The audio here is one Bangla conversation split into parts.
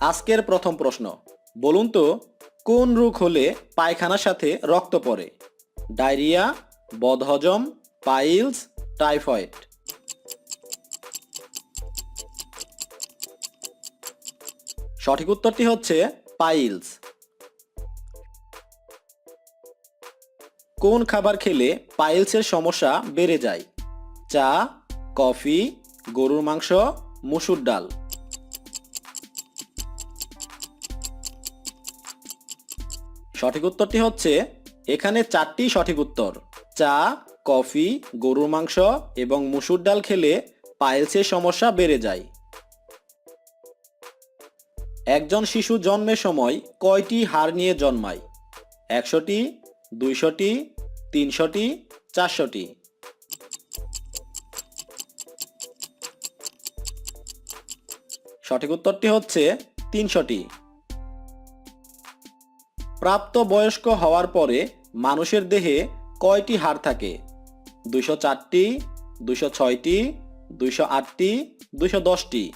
আজকের প্রথম প্রশ্ন। বলুন তো, কোন রোগ হলে পায়খানার সাথে রক্ত পড়ে? ডায়রিয়া, বদহজম, পাইলস, টাইফয়েড। সঠিক উত্তরটি হচ্ছে পাইলস। কোন খাবার খেলে পাইলসের সমস্যা বেড়ে যায়? চা, কফি, গরুর মাংস, মুসুর ডাল। সঠিক উত্তরটি হচ্ছে, এখানে চারটি সঠিক উত্তর। চা, কফি, গরুর মাংস এবং মুসুর ডাল খেলে পাইলসের সমস্যা বেড়ে যায়। একজন শিশু জন্মের সময় কয়টি হাড় নিয়ে জন্মায়? একশোটি, দুইশোটি, তিনশোটি, চারশোটি। সঠিক উত্তরটি হচ্ছে, তিনশোটি। প্রাপ্ত বয়স্ক হওয়ার পরে মানুষের দেহে কয়টি হাড় থাকে? দুইশো চারটি, দুইশো ছয়টি, দুইশো আটটি, দুইশো দশটি।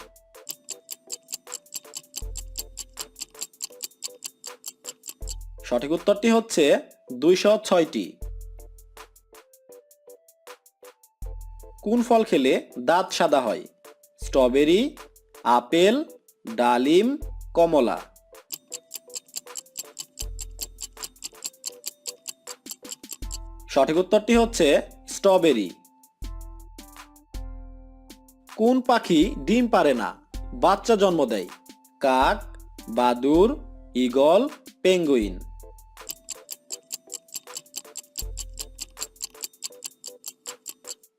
সঠিক উত্তরটি হচ্ছে দুইশো ছয়টি। কোন ফল খেলে দাঁত সাদা হয়? স্ট্রবেরি, আপেল, ডালিম, কমলা। সঠিক উত্তরটি হচ্ছে স্ট্রবেরি। কোন পাখি ডিম পারে না? বাচ্চা জন্ম দেয়। কাক, বাদুর, ঈগল, পেঙ্গুইন।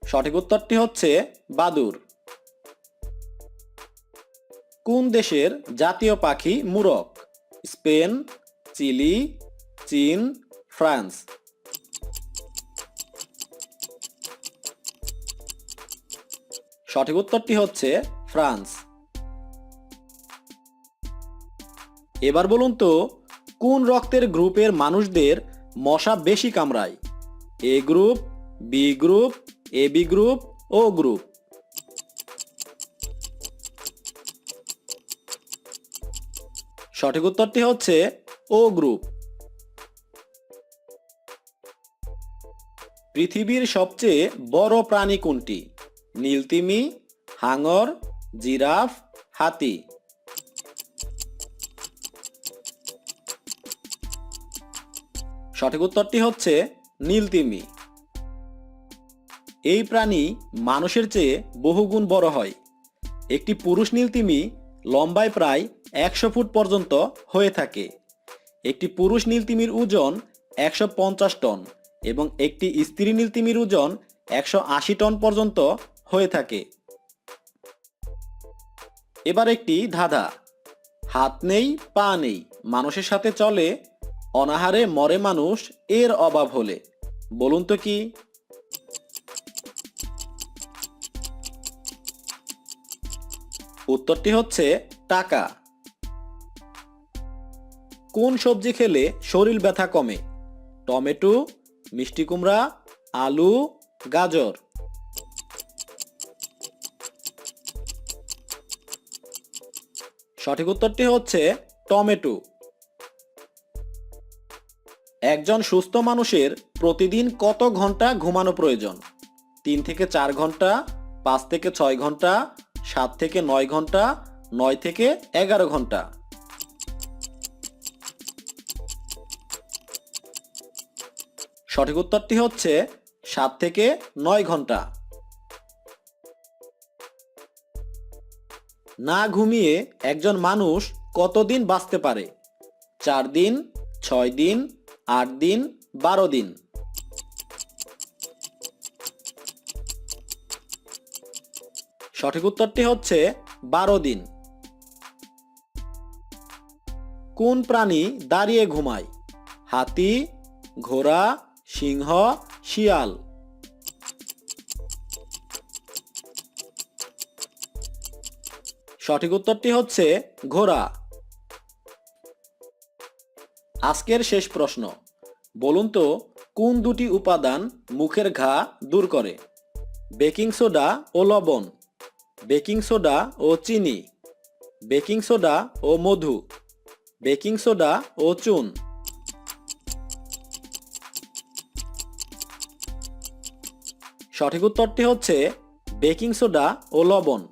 সঠিক উত্তরটি হচ্ছে বাদুর। কোন দেশের জাতীয় পাখি মুরক স্পেন, চিলি, চীন, ফ্রান্স। সঠিক উত্তরটি হচ্ছে ফ্রান্স। এবার বলুন তো, কোন রক্তের গ্রুপের মানুষদের মশা বেশি কামড়ায়? A group, B group, A B group, O group. সঠিক উত্তরটি হচ্ছে ও গ্রুপ। পৃথিবীর সবচেয়ে বড় প্রাণী কোনটি? নীলতিমি, হাঙর, জিরাফ, হাতি। সঠিক উত্তরটি হচ্ছে নীলতিমি। এই প্রাণী মানুষের চেয়ে বহুগুণ বড় হয়। একটি পুরুষ নীলতিমি লম্বায় প্রায় একশো ফুট পর্যন্ত হয়ে থাকে। একটি পুরুষ নীলতিমির ওজন একশো পঞ্চাশ টন এবং একটি স্ত্রী নীলতিমির ওজন একশো আশি টন পর্যন্ত হয়ে থাকে। এবার একটি ধাঁধা। হাত নেই, পা নেই। মানুষের সাথে চলে, অনাহারে মরে মানুষ, এর অভাব হলে। বলুন তো কি? উত্তরটি হচ্ছে টাকা। কোন সবজি খেলে শরীর ব্যথা কমে? টমেটো, মিষ্টি কুমড়া, আলু, গাজর। সঠিক উত্তরটি হচ্ছে টমেটো। একজন সুস্থ মানুষের প্রতিদিন কত ঘণ্টা ঘুমানো প্রয়োজন? তিন থেকে চার ঘণ্টা, পাঁচ থেকে ছয় ঘণ্টা, সাত থেকে নয় ঘণ্টা, নয় থেকে এগারো ঘণ্টা। সঠিক উত্তরটি হচ্ছে সাত থেকে নয় ঘণ্টা। না ঘুমিয়ে একজন মানুষ কতদিন বাঁচতে পারে? চার দিন, ছয় দিন, আট দিন, বারো দিন। সঠিক উত্তরটি হচ্ছে বারো দিন। কোন প্রাণী দাঁড়িয়ে ঘুমায়? হাতি, ঘোড়া, সিংহ, শিয়াল। সঠিক উত্তরটি হচ্ছে ঘোড়া। আজকের শেষ প্রশ্ন, বলুন তো, কোন দুটি উপাদান মুখের ঘা দূর করে? বেকিং সোডা ও লবণ। বেকিং সোডা ও চিনি। বেকিং সোডা ও মধু। বেকিং সোডা ও চুন। সঠিক উত্তরটি হচ্ছে বেকিং সোডা ও লবণ।